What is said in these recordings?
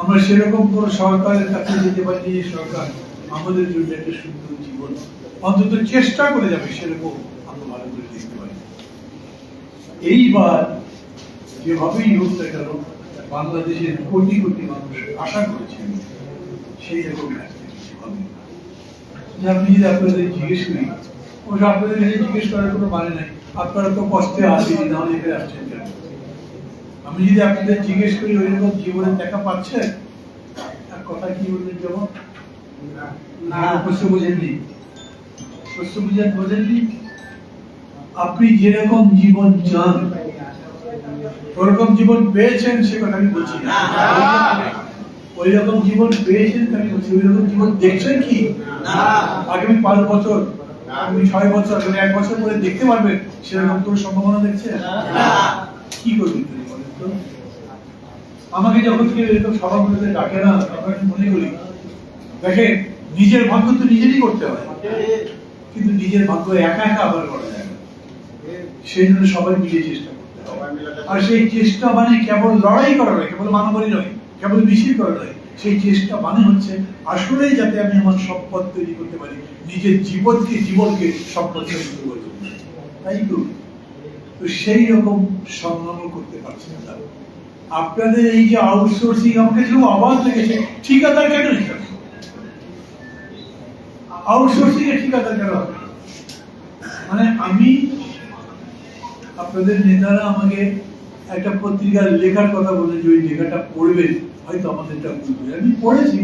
আমরা সেরকম কোন সরকারের কাছে যেতে পারি যে সরকার আমাদের জন্য একটা সুন্দর জীবন, অন্তত চেষ্টা করে যাবে সেরকম আমরা ভালো করে দেখতে পারি। এইবার যেভাবেই হোক না কেন বাংলাদেশের কোটি কোটি মানুষ আশা করেছেন সেই রকম আমি যদি আপনাদের জিজ্ঞেস করি, অবশ্য আপনাদের জিজ্ঞেস করার কোনো মানে নাই। আপনারা তো কষ্টে আসেনি নাহলে এখানে আসছেন কেন আমি যদি আপনাদের জিজ্ঞেস করি ওই রকম জীবনে দেখা পাচ্ছেন আর কথা কি বললেন যেমন না। প্রশ্ন বুঝেননি। প্রশ্ন বুঝেন বোঝেননি? আপনি যেরকম জীবন চান ওরকম জীবন পেয়েছেন সে কথা আমি বলছি না। ওই রকম জীবন পেয়েছেন আমি বলছি ওই রকম জীবন দেখছেন কি? আগামী পাঁচ বছর আগামী ছয় বছর আগামী এক বছর পরে দেখতে পারবেন সেরকম কোনো সম্ভাবনা দেখছে কি করবেন? আমাকে যখন কেউ এরকম সভাগুলোতে ডাকে না, তখন আমি মনে করি দেখেন নিজের ভাগ্য তো নিজেরই করতে হয়, কিন্তু নিজের ভাগ্য একা একা আবার করা যায় সেই জন্য সবাই মিলে চেষ্টা করতে হবে আর সেই চেষ্টা মানে কেবল লড়াই করা নয়, কেবল মানবাড়ি নয়, কেবল মিছিল করা নয়। সেই চেষ্টা মানে হচ্ছে আসলেই যাতে আমি আমার সম্পদ তৈরি করতে পারি, নিজের জীবনকে জীবনকে সম্পদ তৈরি করতে পারি। তাই তো? তো সেই রকম সংগ্রামও করতে পারছি না তারা। আপনাদের এই যে আউটসোর্সিং আমাকে শুধু অবাক লেগেছে, ঠিকাদার কেন আউটসোর্সিং ঠিকাদার কেন? মানে আমি, আপনাদের নেতারা আমাকে একটা পত্রিকার লেখার কথা বলে যে ওই লেখাটা পড়বেন হয়তো আমাদেরটা বুঝবে আমি পড়েছি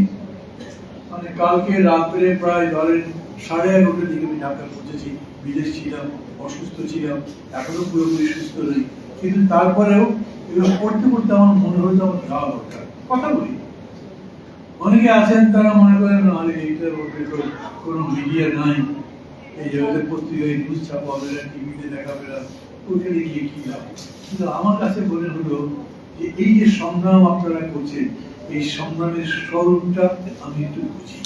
মানে কালকে রাত্রে প্রায় ধরেন সাড়ে এগারোটার দিকে আমি ঢাকা পৌঁছেছি বিদেশ ছিলাম, অসুস্থ ছিলাম, এখনও পুরোপুরি সুস্থ নেই। কিন্তু তারপরেও এগুলো পড়তে পড়তে আমার মনে হলো আমার যাওয়া দরকার। কথা বলি। অনেকে আছেন, তারা মনে করেন আরে কোনো মিডিয়া নাই। এই জায়গাতে পত্রিকায় নিউজ ছাপা হবে না টিভিতে দেখাবে না ওখানে গিয়ে কি লাভ? কিন্তু আমার কাছে মনে হলো যে এই যে সংগ্রাম আপনারা করছেন, এই সংগ্রামের স্বরূপটা আমি একটু বুঝি।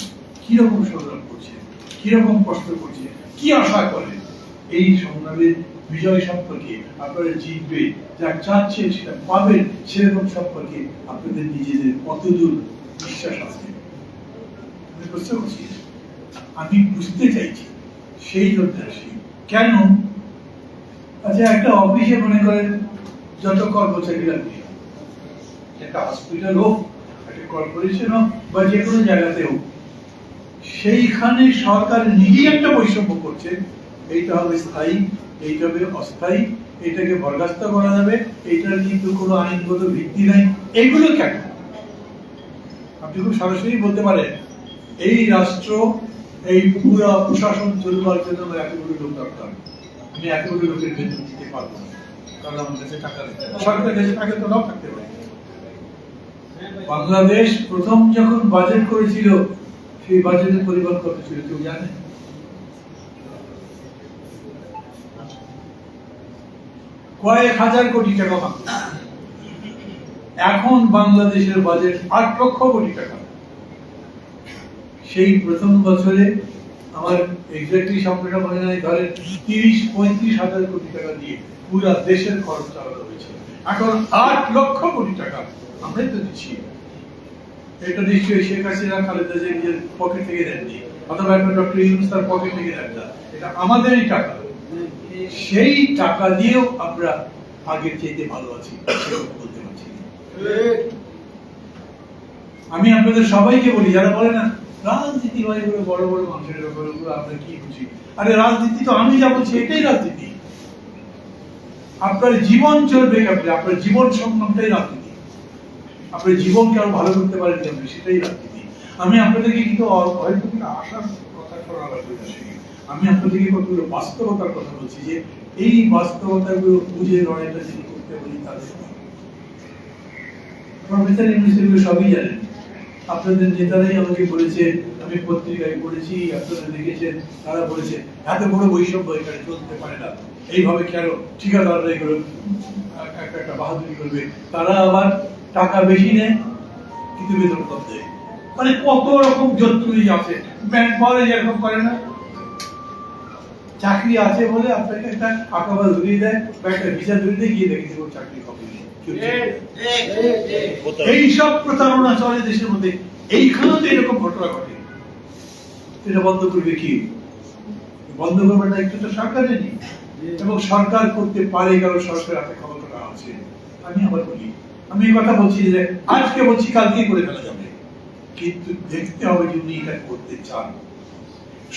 কীরকম সংগ্রাম করছে কীরকম কষ্ট করছে কি আশা করে এই সংগ্রামের বিজয় সম্পর্কে আপনারা জিতবে যা চাচ্ছেন সেটা পাবেন, সেরকম সম্পর্কে আপনাদের নিজেদের কতদূর বিশ্বাস আছে? আমি বুঝতে চাইছি সেই জন্য আসি কেন? আচ্ছা একটা অফিসে মনে করেন যত কর্মচারী লাগবে, একটা হসপিটাল হোক, একটা কর্পোরেশন হোক, বা যে কোনো জায়গাতে হোক, সেইখানে সরকার নিজেই একটা বৈষম্য করছে এইটা হবে স্থায়ী, এইটা হবে অস্থায়ী এটাকে বরখাস্ত করা যাবে, এইটার কিন্তু কোনো আইনগত ভিত্তি নাই। এগুলো কেন? আপনি খুব সরাসরি বলতে পারেন, এই রাষ্ট্র, এই পুরো প্রশাসন চলবার জন্য আমার এতগুলো লোক দরকার। আমি এতগুলো লোকের বেতন দিতে পারব কারণ আমার কাছে টাকা নেই। সরকারের কাছে টাকা তো নাও থাকতে পারে। বাংলাদেশ প্রথম যখন বাজেট করেছিল, সেই বাজেটের পরিমাণ কত ছিল, কেউ জানে? কয়েক হাজার কোটি টাকা এখন বাংলাদেশের বাজেট আট লক্ষ কোটি টাকা। সেই প্রথম বছরে আমার এক্স্যাক্টলি সংখ্যাটা মনে নাই, ধরেন তিরিশ, পঁয়ত্রিশ হাজার কোটি টাকা দিয়ে পুরা দেশের খরচ চালানো হয়েছে। এখন আট লক্ষ কোটি টাকা আমরাই তো দিচ্ছি। এটা নিশ্চয়ই শেখ হাসিনা, খালেদা জিয়া নিজের পকেট থেকে দেননি, অথবা একটা ডক্টর ইউনুস তার পকেট থেকে দেন না। এটা আমাদেরই টাকা। সেই টাকা দিয়েও আমরা আগের চাইতে ভালো আছি বলতে পারছি আমি আপনাদের সবাইকে বলি, যারা বলে না, রাজনীতি হয় এগুলো বড় বড় মানুষের ব্যাপার, ওগুলো আমরা কি বুঝি? আরে রাজনীতি তো আমি যা বলছি, এটাই রাজনীতি। আপনার জীবন চলবে কেমন? আপনার জীবন সংগ্রামটাই রাজনীতি। আপনার জীবনকে আরও ভালো করতে পারেন কেমন? সেটাই রাজনীতি। আমি আপনাদেরকে কিন্তু হয়তো আশার কথা করা লাগবে। আমি আপনাদেরকে কতগুলো বাস্তবতার কথা বলছি যে এই বাস্তবতাগুলো বুঝে লড়াইটা যদি করতে ইউনিভার্সিটি সবই জানেন। আপনাদের নেতারাই আমাকে বলেছে, আমি পত্রিকায় পড়েছি, আপনারা তারা বলেছে, এত বড় বৈষম্য এখানে চলতে পারে না। এইভাবে কেন ঠিকাদাররা এগুলো, একটা বাহাদুরি করবে? তারা আবার টাকা বেশি নেয়, কিন্তু বেতন কম দেয়। মানে কত রকম জতুরি আছে। ব্যাংক যেরকম করে না চাকরি আছে বলে আপনাকে একটা আঁকাবা ধরিয়ে দেয়, বা একটা ভিসা ধরিয়ে গিয়ে দেখি ওর চাকরি কবে কেউ চেনে না। এই সব প্রতারণা চলে দেশের মধ্যে। এইখানেও তো এরকম ঘটনা ঘটে। এটা বন্ধ করবে কি? বন্ধ করবে দায়িত্ব তো সরকারেরই এবং সরকার করতে পারে কারণ সরকার হাতে ক্ষমতা আছে। আমি আবার বলি, আমি এই কথা বলছি যে আজকে বলছি কালকে করে ফেলা যাবে। কিন্তু দেখতে হবে যে উনি এটা করতে চান।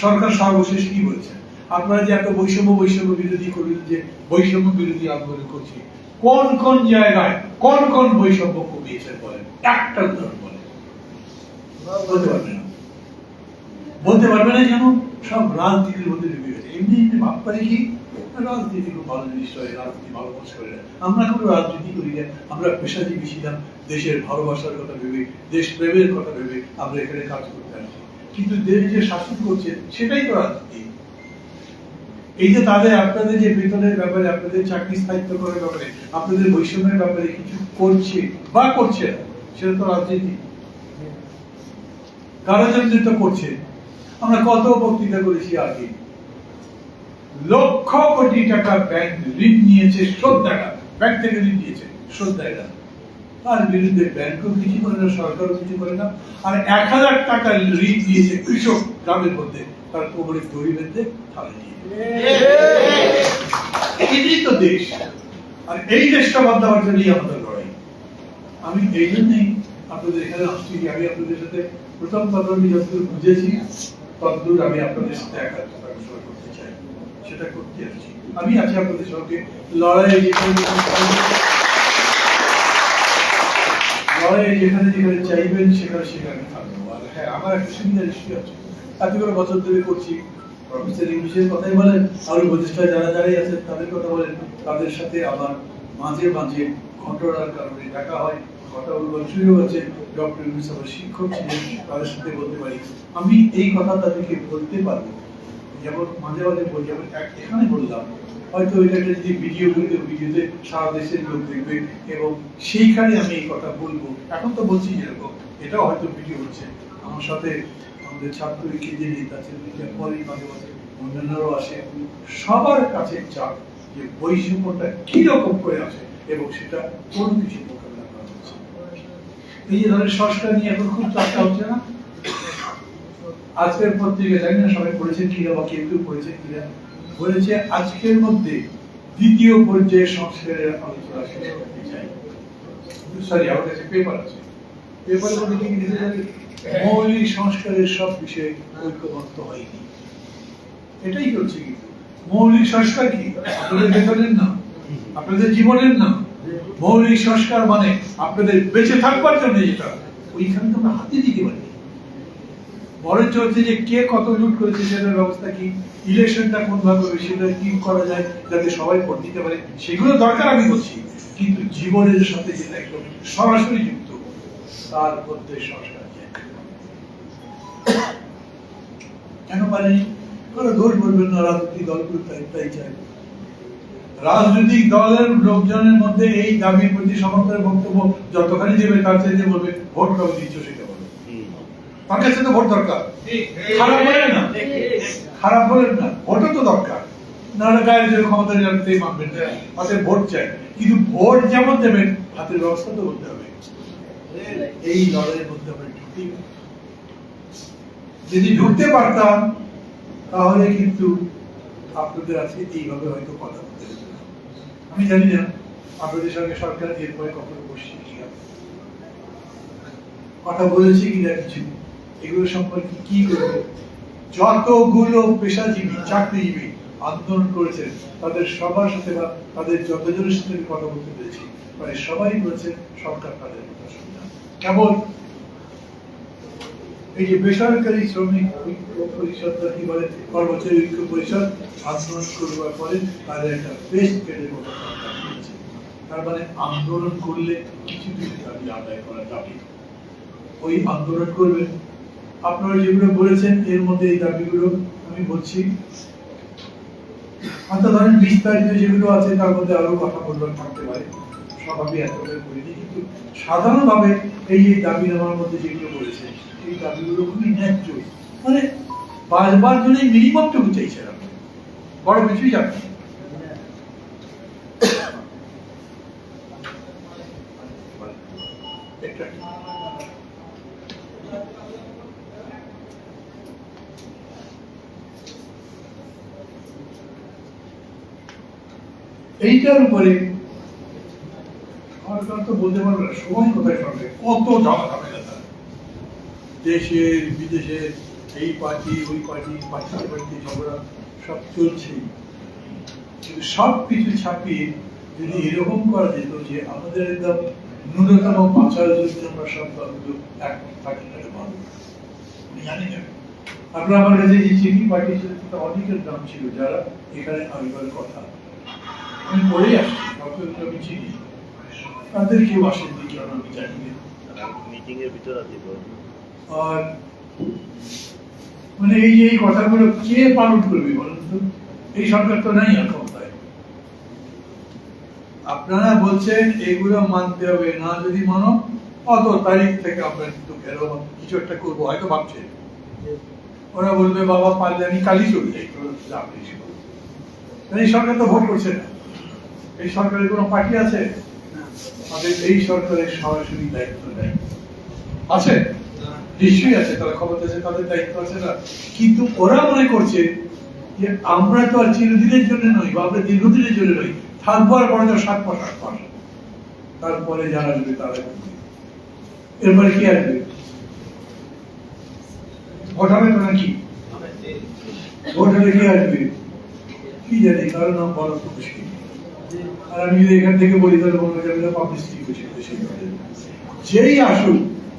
সরকার সর্বশেষ কি বলেছে? আপনারা যে এত বৈষম্য বৈষম্য বিরোধী করলেন যে বৈষম্য বিরোধী আন্দোলন করছি, কোন কোন জায়গায় কোন কোন বৈষম্য কমিয়েছেন বলেন? একটা উদাহরণ বলেন। বলতে পারবে না। পারবে না কেন সব রাজনীতির মধ্যে ঢুকে গেছে। এমনি এমনি ভাব পারে কি? রাজনীতি খুব ভালো জিনিস হয়, রাজনীতি ভালো কাজ করে না। আমরা কোনো রাজনীতি করি না। আমরা পেশাজীবী ছিলাম, দেশের ভালোবাসার কথা ভেবে, দেশ প্রেমের কথা ভেবে আমরা এখানে কাজ করতে আসছি কিন্তু দেশ যে শাসন করছে, সেটাই তো রাজনীতি। এই যে তাদের আপনাদের যে বেতনের ব্যাপারে, আপনাদের চাকরি স্থায়িত্ব করার ব্যাপারে, আপনাদের বৈষম্যের ব্যাপারে কিছু করছে বা করছে সেটা তো রাজনীতি। কারও জন্য তো করছে? আমরা কত বক্তৃতা করেছি আগে। লক্ষ কোটি টাকা ব্যাংক ঋণ নিয়েছে, শোধ টাকা ব্যাংক থেকে ঋণ নিয়েছে, শোধ না তার বিরুদ্ধে ব্যাংকও কিছু করে না, সরকারও কিছু করে না। আর এক হাজার টাকা ঋণ দিয়েছে কৃষক গ্রামের মধ্যে। তার কোমরে দড়ি বেঁধে দিয়ে এটাই তো দেশ। আর এই দেশটা বাঁধাবার জন্যই আমাদের লড়াই। আমি এই জন্যই আপনাদের এখানে আসছি আমি আপনাদের সাথে প্রথম কথা আমি যতদূর বুঝেছি, ততদূর আমি আপনাদের সাথে ঘোষণা করতে চাই। সেটা করতে আসছি। আমি আছি আপনাদের সঙ্গে। লড়াইয়ে যেখানে যেখানে যেখানে চাইবেন, সেখানে সেখানে থাকব আর হ্যাঁ আমার একটা সুবিধা আছে। বছর ধরে করছি। প্রফেসর ইংলিশের কথাই বলেন উপদেষ্টা যারা আছেন, তাদের কথা বলেন। তাদের সাথে আমার মাঝে মাঝে ঘটনার কারণে দেখা হয়। ডক্টর শিক্ষক ছিলেন, তাদের সাথে বলতে পারি। আমি এই কথা তাদেরকে বলতে পারব। যেমন মাঝে মাঝে বলি, যেমন এখানে বললাম, হয়তো এটা একটা যদি ভিডিও করি ভিডিওতে সারা দেশের লোক দেখবে এবং সেইখানে আমি এই কথা বলব। এখন তো বলছি যেরকম, এটাও হয়তো ভিডিও হচ্ছে। আমার সাথে আমাদের ছাত্র যে নেতা আছেন পরেই মাঝে মাঝে অন্যান্যরাও আসে। সবার কাছে চাপ যে বৈষম্যটা কি রকম করে আসে এবং সেটা কোন কিছু মোকাবিলা করা হচ্ছে এই যে ধরনের সংস্কার নিয়ে এখন খুব চর্চা হচ্ছে না? আজকের পত্রিকা, জানি না সবাই পড়েছেন কিনা বা কেউ কেউ পড়েছেন কিনা, বলেছে আজকের মধ্যে দ্বিতীয় পর্যায়ে সংস্কারের আলোচনা শেষ করতে চাই সরি আমার কাছে পেপার আছে। পেপারের মধ্যে কি? মৌলিক সংস্কারের সব বিষয়ে ঐক্যমত্য হয়নি। এটাই কিন্তু মৌলিক সংস্কার কি? আপনাদের বেতনের না? আপনাদের জীবনের না? মৌলিক সংস্কার মানে আপনাদের বেঁচে থাকবার জন্য যেটা। ওইখানে তো আমরা হাতে দিতে পারি। বরঞ্চ হচ্ছে যে কে কত লুট করেছে সেটার ব্যবস্থা কি ইলেকশনটা কোন ভাবে হবে, সেটা কি করা যায় যাতে সবাই ভোট দিতে পারে, সেগুলো দরকার আমি বলছি। কিন্তু জীবনের সাথে যেটা একদম সরাসরি যুক্ত, তার মধ্যে সংস্কার কেন পারেনি? কোনো দোষ বলবেন না, রাজনৈতিক দলগুলো তাই তাই চায়। রাজনৈতিক দলের লোকজনের মধ্যে এই দাবির প্রতি সমর্থনের বক্তব্য যতখানি দেবে তার চাইতে বলবে, ভোট কবে দিচ্ছ সেটা। তার কাছে তো ভোট দরকার। খারাপ বলেন না। খারাপ বলেন না। ভোটও তো দরকার। ক্ষমতা রাখতেই মানবেন ভোট চাই। কিন্তু ভোট যেমন দেবেন, হাতের ব্যবস্থা তো করতে হবে। এই লড়াইয়ের মধ্যে আমরা যদি ঢুকতে পারতাম, তাহলে কিন্তু আপনাদের আজকে এইভাবে হয়তো কথা বলতে আমি জানি না, আপনাদের সঙ্গে সরকার এরপরে কখনো বসছে কথা বলেছি কিনা কিছু এগুলো সম্পর্কে কি করবে? যতগুলো পেশাজীবী, চাকরিজীবী আন্দোলন করেছেন, তাদের সবার সাথে বা তাদের যতজনের সাথে কথা বলতে পেরেছি প্রায় সবাই বলেছে সরকার তাদের কথা কেবল এই যে বেসরকারি শ্রমিক ঐক্য পরিষদ কি বলে? কর্মচারী ঐক্য পরিষদ আন্দোলন করবার পরে তাদের একটা বেস্ট পেডের তার মানে আন্দোলন করলে কিছু কিছু দাবি আদায় করা যাবে। ওই আন্দোলন করবেন আপনারা যেগুলো বলেছেন, এর মধ্যে এই দাবিগুলো আমি বলছি। হয়তো ধরেন বিস্তারিত যেগুলো আছে, তার মধ্যে আরও কথা বলবার থাকতে পারে। সব আমি এতটা করিনি কিন্তু সাধারণভাবে এই যে দাবি নামার মধ্যে যেগুলো বলেছে এই দাবিগুলো খুবই ন্যায্য। মানে বাঁচবার জন্য মিনিমাম টুকু চাইছেন আপনি বড় কিছুই যাবেন এটা এইটার উপরে আমার তো বলতে পারব না, সময় কোথায় সরকার কত ঝামেলা ঝামেলা দেশের বিদেশের এই পার্টি, ওই পার্টি পার্টি পার্টি, ঝগড়া, সব চলছেই। কিন্তু সব কিছু ছাপিয়ে যদি এরকম করা যেত যে আমাদের একদম ন্যূনতম বাঁচার জন্য আমরা সব দলগুলো এক থাকি তাহলে ভালো জানি না। আপনার আমার কাছে যে চিঠি পাঠিয়েছিলেন অনেকের নাম ছিল যারা এখানে আসবার কথা। আমি পড়ে আসছি কাউকে আমি চিনি। তাদের কেউ আসেননি কেন আমি জানি মিটিং এর ভিতর আছে আর মানে এই যে এই কথাগুলো কে পালন করবে বলুন তো? এই সরকার তো নাই আর ক্ষমতায়। আপনারা বলছেন এগুলো মানতে হবে না যদি মানো অত তারিখ থেকে আমরা কিন্তু এরকম কিছু একটা করব হয়তো ভাবছেন ওরা বলবে বাবা পারলে আমি কালই চলে যাই তোরা যা করিস কর। তাই এই সরকার তো ভোট করছে না। এই সরকারের কোনো পার্টি আছে? তাদের এই সরকারের সরাসরি দায়িত্ব নেই। আছে? নিশ্চয়ই আছে তারা ক্ষমতা আছে তাদের দায়িত্ব আছে না? কিন্তু ওরা মনে করছে যে আমরা তো আর চিরদিনের জন্য নই বা আমরা দীর্ঘদিনের জন্য নই। থাকব আর বড় সাত মাস আট মাস। তারপরে যারা আসবে তারা এরপরে কি আসবে? ভোট হবে তো নাকি? ভোট হলে কি আসবে? কি জানি কারণ বলা মুশকিল। আর আমি যদি এখান থেকে বলি তাহলে বলব যে পাবলিসিটি বেশি যেই আসুক